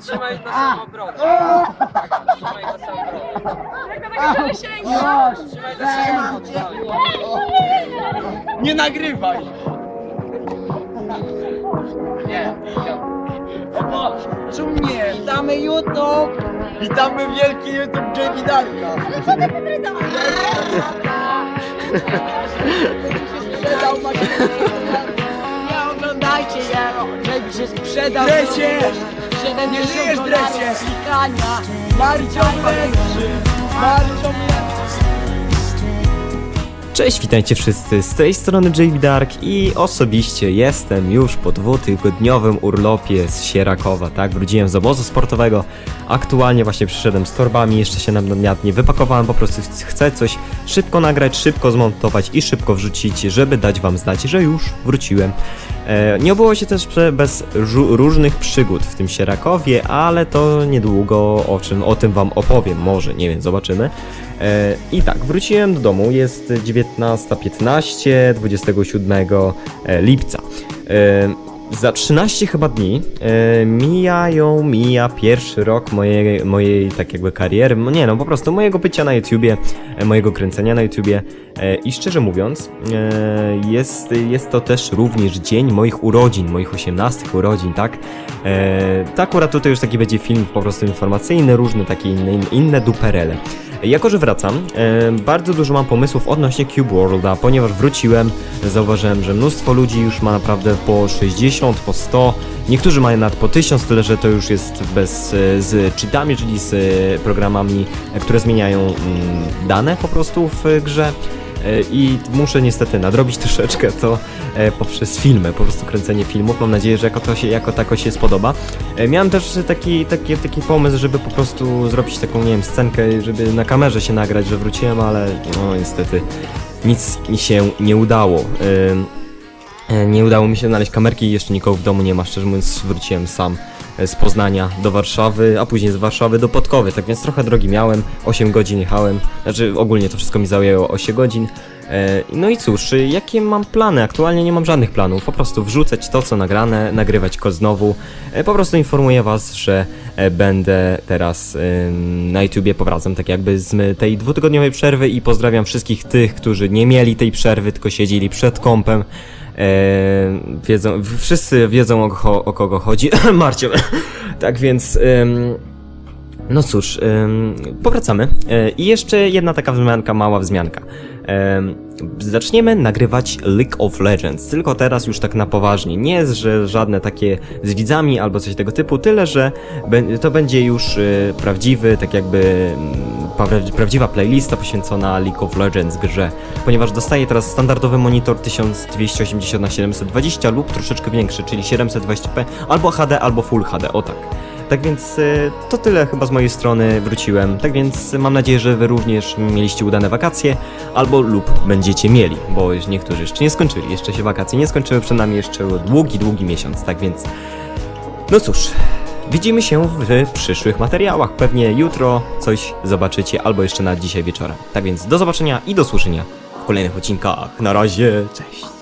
Trzymaj na samą obronę. Trzymaj na samą obronę. Trzymaj na samą obronę. Nie nagrywaj! Nie, Opa, czumnie, witamy YouTube! Witamy wielki YouTube Jamie Darka! Sprzedał sprzedał Drecie! Nie żyjesz drecie! Klikania Marcio lepszy! Marcio! Cześć, witajcie wszyscy, z tej strony JB Dark i osobiście jestem już po dwutygodniowym urlopie z Sierakowa, tak? Wróciłem z obozu sportowego, aktualnie właśnie przyszedłem z torbami, jeszcze się na dniach nie wypakowałem, po prostu chcę coś szybko nagrać, szybko zmontować i szybko wrzucić, żeby dać wam znać, że już wróciłem. E, nie obyło się też bez różnych przygód w tym Sierakowie, ale to niedługo o czym o tym wam opowiem, może, nie wiem, zobaczymy. E, I tak, wróciłem do domu, jest 19.15 27 e, lipca. Za 13 chyba dni e, mijają, mija pierwszy rok mojej, mojej tak jakby kariery, nie no, po prostu mojego bycia na YouTubie, e, mojego kręcenia na YouTubie e, i szczerze mówiąc e, jest, jest to też również dzień moich urodzin, moich 18 urodzin, tak? E, to akurat tutaj już taki będzie film po prostu informacyjny, różne takie inne, inne duperele. Jako, że wracam, e, bardzo dużo mam pomysłów odnośnie Cube Worlda, ponieważ wróciłem, zauważyłem, że mnóstwo ludzi już ma naprawdę po 60, po 100, niektórzy mają nawet po 1000, tyle że to już jest bez, e, z cheatami, czyli z e, programami, które zmieniają mm, dane po prostu w grze. E, I muszę niestety nadrobić troszeczkę to e, poprzez filmy, po prostu kręcenie filmów. Mam nadzieję, że jako, to się, jako tako się spodoba. E, miałem też taki, taki, taki pomysł, żeby po prostu zrobić taką, nie wiem, scenkę, żeby na kamerze się nagrać, że wróciłem, ale no niestety nic mi się nie udało. Nie udało mi się znaleźć kamerki, jeszcze nikogo w domu nie ma, szczerze mówiąc wróciłem sam z Poznania do Warszawy, a później z Warszawy do Podkowy, tak więc trochę drogi miałem, 8 godzin jechałem, znaczy ogólnie to wszystko mi zajęło 8 godzin. E, No i cóż, jakie mam plany? Aktualnie nie mam żadnych planów, po prostu wrzucać to co nagrane, nagrywać go znowu. E, Po prostu informuję was, że e, będę teraz na YouTubie powracam tak jakby z tej dwutygodniowej przerwy i pozdrawiam wszystkich tych, którzy nie mieli tej przerwy, tylko siedzieli przed kąpem. E, wiedzą, wszyscy wiedzą o, o kogo chodzi. Marcie. tak więc. No cóż, powracamy. E, I jeszcze jedna taka wzmianka, mała wzmianka. Em, zaczniemy nagrywać League of Legends, tylko teraz już tak na poważnie. Nie jest, że żadne takie z widzami albo coś tego typu, tyle, że to będzie już y, prawdziwy, tak jakby prawdziwa playlista poświęcona League of Legends grze, ponieważ dostaję teraz standardowy monitor 1280 na 720 lub troszeczkę większy, czyli 720p, albo HD, albo Full HD, o tak. Tak więc y, to tyle chyba z mojej strony, wróciłem. Tak więc mam nadzieję, że wy również mieliście udane wakacje, albo lub będziecie mieli, bo niektórzy jeszcze nie skończyli, jeszcze się wakacje nie skończyły, przed nami jeszcze długi, długi miesiąc, tak więc... No cóż, widzimy się w przyszłych materiałach, pewnie jutro coś zobaczycie, albo jeszcze na dzisiaj wieczorem. Tak więc do zobaczenia i do słyszenia w kolejnych odcinkach. Na razie, cześć!